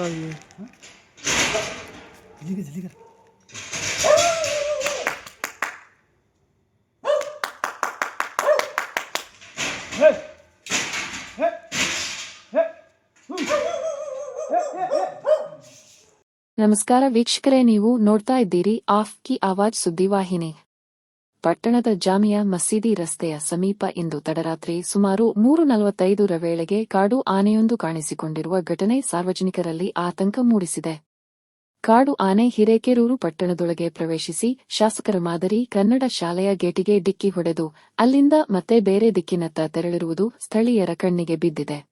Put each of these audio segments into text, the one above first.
ये हाँ? जल्दी कर जल्दी कर ನಮಸ್ಕಾರ ವೀಕ್ಷಕರೇ ನೀವು ನೋಡ್ತಾ ಇದ್ದೀರಿ ಆಫ್ ಕಿ ಆವಾಜ್ ಸುದ್ದಿವಾಹಿನಿ ಪಟ್ಟಣದ ಜಾಮಿಯಾ ಮಸೀದಿ ರಸ್ತೆಯ ಸಮೀಪ ಇಂದು ತಡರಾತ್ರಿ ಸುಮಾರು ಮೂರು ನಲವತ್ತೈದರ ವೇಳೆಗೆ ಕಾಡು ಆನೆಯೊಂದು ಕಾಣಿಸಿಕೊಂಡಿರುವ ಘಟನೆ ಸಾರ್ವಜನಿಕರಲ್ಲಿ ಆತಂಕ ಮೂಡಿಸಿದೆ. ಕಾಡು ಆನೆ ಹಿರೇಕೆರೂರು ಪಟ್ಟಣದೊಳಗೆ ಪ್ರವೇಶಿಸಿ ಶಾಸಕರ ಮಾದರಿ ಕನ್ನಡ ಶಾಲೆಯ ಗೇಟಿಗೆ ಡಿಕ್ಕಿ ಹೊಡೆದು ಅಲ್ಲಿಂದ ಮತ್ತೆ ಬೇರೆ ದಿಕ್ಕಿನತ್ತ ತೆರಳಿರುವುದು ಸ್ಥಳೀಯರ ಕಣ್ಣಿಗೆ ಬಿದ್ದಿದೆ.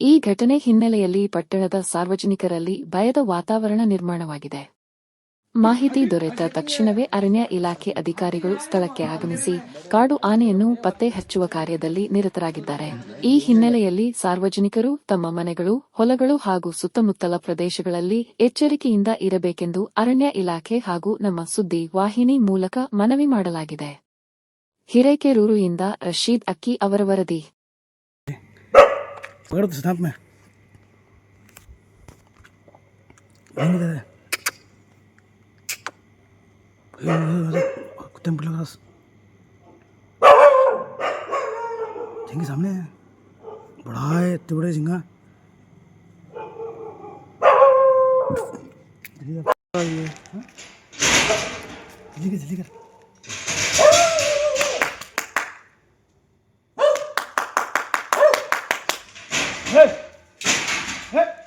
ಈ ಘಟನೆ ಹಿನ್ನೆಲೆಯಲ್ಲಿ ಪಟ್ಟಣದ ಸಾರ್ವಜನಿಕರಲ್ಲಿ ಭಯದ ವಾತಾವರಣ ನಿರ್ಮಾಣವಾಗಿದೆ. ಮಾಹಿತಿ ದೊರೆತ ತಕ್ಷಣವೇ ಅರಣ್ಯ ಇಲಾಖೆ ಅಧಿಕಾರಿಗಳು ಸ್ಥಳಕ್ಕೆ ಆಗಮಿಸಿ ಕಾಡು ಆನೆಯನ್ನು ಪತ್ತೆ ಹಚ್ಚುವ ಕಾರ್ಯದಲ್ಲಿ ನಿರತರಾಗಿದ್ದಾರೆ. ಈ ಹಿನ್ನೆಲೆಯಲ್ಲಿ ಸಾರ್ವಜನಿಕರು ತಮ್ಮ ಮನೆಗಳು, ಹೊಲಗಳು ಹಾಗೂ ಸುತ್ತಮುತ್ತಲ ಪ್ರದೇಶಗಳಲ್ಲಿ ಎಚ್ಚರಿಕೆಯಿಂದ ಇರಬೇಕೆಂದು ಅರಣ್ಯ ಇಲಾಖೆ ಹಾಗೂ ನಮ್ಮ ಸುದ್ದಿ ವಾಹಿನಿ ಮೂಲಕ ಮನವಿ ಮಾಡಲಾಗಿದೆ. ಹಿರೇಕೆರೂರುಯಿಂದ ರಶೀದ್ ಅಕ್ಕಿ ಅವರ ವರದಿ. टेम्पल लग रहा झिंगे सामने बड़ा है इतने बड़े झिंगा जल्दी कर जल्दी कर Hey! Hey!